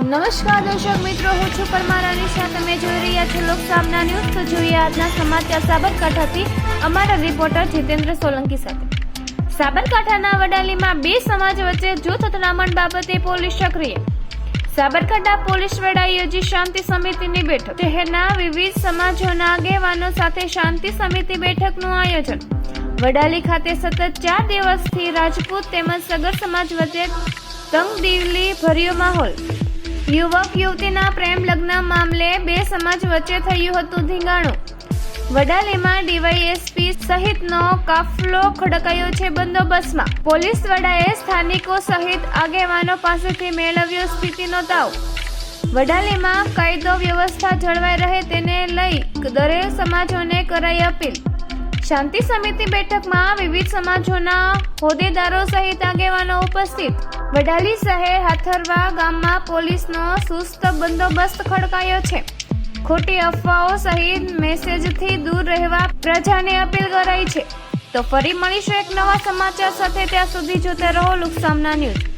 નમસ્કાર દર્શક મિત્રો, હું છું પરમાર અનિશા. તમે જોઈ રહ્યા છો લોકસામના ન્યૂઝ. તો જોઈએ આજના સમાચાર. સાબરકાંઠાથી અમારા રિપોર્ટર જીતેન્દ્ર સોલંકી સાથે. સાબરકાંઠાના વડાલીમાં બે સમાજ વચ્ચે જૂથ અથડામણ બાબતે પોલીસ સક્રિય. સાબરકાંઠા પોલીસ વડાએ યોજી શાંતિ સમિતિની બેઠક. શહેરના વિવિધ સમાજોના આગેવાનો સાથે શાંતિ સમિતિ બેઠકનું આયોજન. વડાલી ખાતે સતત ચાર દિવસથી રાજપૂત તેમજ સગર સમાજ વચ્ચે તંગદિલી ભર્યો માહોલ. યુવક યુવતીના પ્રેમ લગ્ન મામલે બે સમાજ વચ્ચે થયું હતું ધીંગાણું. વડાલીમાં ડીવાયએસપી સહિતનો કાફલો ખડકાયો છે બંદોબસ્તમાં. પોલીસ વડાએ સ્થાનિકો સહિત આગેવાનો પાસેથી મેળવ્યો સ્થિતિનો તાવ. વડાલીમાં કાયદો વ્યવસ્થા જળવાઈ રહે તેને લઈ દરેક સમાજોને કરાઈ અપીલ. શાંતિ સમિતિ બેઠકમાં વિવિધ સમાજોના હોદ્દેદારો સહિત આગેવાનો ઉપસ્થિત. વડાલી શહેર હાથરવા ગામમાં પોલીસનો સુસ્ત બંદોબસ્ત ખડકાયો છે. ખોટી અફવાઓ સહિત મેસેજથી દૂર રહેવા પ્રજાને અપીલ કરાઈ છે. તો ફરી મળીશું એક નવા સમાચાર સાથે, ત્યાં સુધી જોતા રહો લુકસામના ન્યૂઝ.